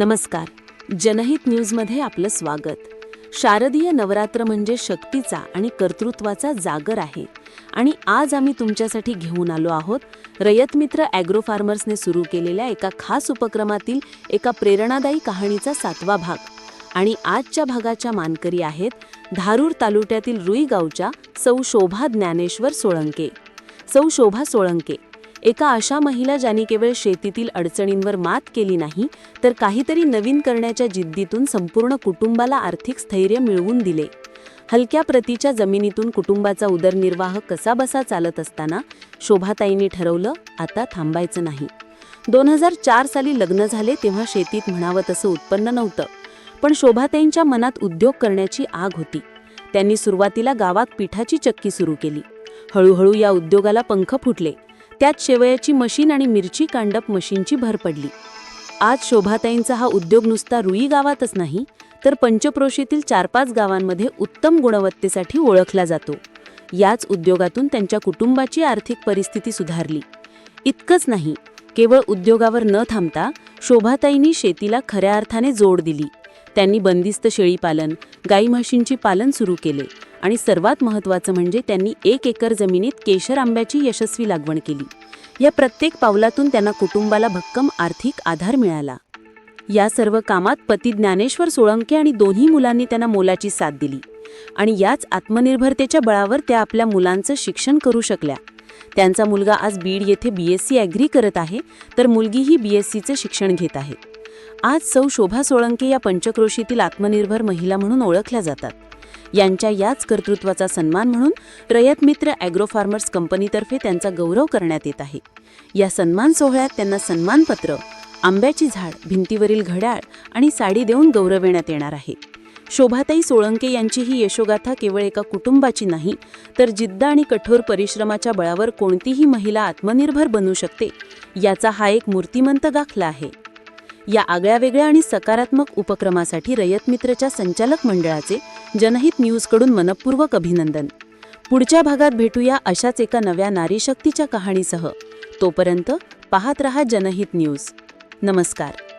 नमस्कार. जनहित न्यूजमध्ये आपलं स्वागत. शारदीय नवरात्र म्हणजे शक्तीचा आणि कर्तृत्वाचा जागर आहे. आणि आज आम्ही तुमच्यासाठी घेऊन आलो आहोत रयत मित्र ॲग्रो फार्मर्सने सुरू केलेल्या एका खास उपक्रमातील एका प्रेरणादायी कहाणीचा सातवा भाग. आणि आजच्या भागाच्या मानकरी आहेत धारूर तालुक्यातील रुई गावच्या सौ शोभा ज्ञानेश्वर सोळंके. सौ शोभा सोळंके. एका अशा महिला ज्यांनी केवळ शेतीतील अडचणींवर मात केली नाही तर काहीतरी नवीन करण्याच्या जिद्दीतून संपूर्ण कुटुंबाला आर्थिक स्थैर्य मिळवून दिले. हलक्या प्रतीच्या जमिनीतून कुटुंबाचा उदरनिर्वाह कसा बसा चालत असताना शोभाताईंनी ठरवलं आता थांबायचं नाही. दोन हजार चार साली लग्न झाले तेव्हा शेतीत म्हणावं तसं उत्पन्न नव्हतं पण शोभाताईंच्या मनात उद्योग करण्याची आग होती. त्यांनी सुरुवातीला गावात पिठाची चक्की सुरू केली. हळूहळू या उद्योगाला पंख फुटले. त्यात शेवयाची मशीन आणि मिरची कांडप मशीनची भर पडली. आज शोभाताईंचा हा उद्योग नुसता रुई गावातच नाही तर पंचप्रोशीतील चार पाच गावांमध्ये उत्तम गुणवत्तेसाठी ओळखला जातो. याच उद्योगातून त्यांच्या कुटुंबाची आर्थिक परिस्थिती सुधारली. इतकंच नाही केवळ उद्योगावर न थांबता शोभाताईंनी शेतीला खऱ्या अर्थाने जोड दिली. त्यांनी बंदिस्त शेळीपालन गाई म्हशींची पालन सुरू केले. आणि सर्वात महत्त्वाचं म्हणजे त्यांनी एक एकर जमिनीत केशर आंब्याची यशस्वी लागवण केली. या प्रत्येक पावलातून त्यांना कुटुंबाला भक्कम आर्थिक आधार मिळाला. या सर्व कामात पती ज्ञानेश्वर सोळंके आणि दोन्ही मुलांनी त्यांना मोलाची साथ दिली आणि याच आत्मनिर्भरतेच्या बळावर त्या आपल्या मुलांचं शिक्षण करू शकल्या. त्यांचा मुलगा आज बीड येथे बी एस सी ॲग्री करत आहे तर मुलगीही बी एस सीचं शिक्षण घेत आहे. आज सौ शोभा सोळंके या पंचक्रोशीतील आत्मनिर्भर महिला म्हणून ओळखल्या जातात. यांच्या याच कर्तृत्वाचा सन्मान म्हणून रयत मित्र ॲग्रो फार्मर्स कंपनीतर्फे त्यांचा गौरव करण्यात येत आहे. या सन्मान सोहळ्यात त्यांना सन्मानपत्र आंब्याची झाड भिंतीवरील घड्याळ आणि साडी देऊन गौरविण्यात येणार आहे. शोभाताई सोळंके यांची ही यशोगाथा केवळ एका कुटुंबाची नाही तर जिद्द आणि कठोर परिश्रमाच्या बळावर कोणतीही महिला आत्मनिर्भर बनू शकते याचा हा एक मूर्तिमंत दाखला आहे. या आगळ्यावेगळ्या आणि सकारात्मक उपक्रमासाठी रयत मित्रच्या संचालक मंडळाचे जनहित न्यूजकडून मनपूर्वक अभिनंदन. पुढच्या भागात भेटूया अशाच एका नव्या नारीशक्तीच्या कहाणीसह. तोपर्यंत पाहत रहा जनहित न्यूज. नमस्कार.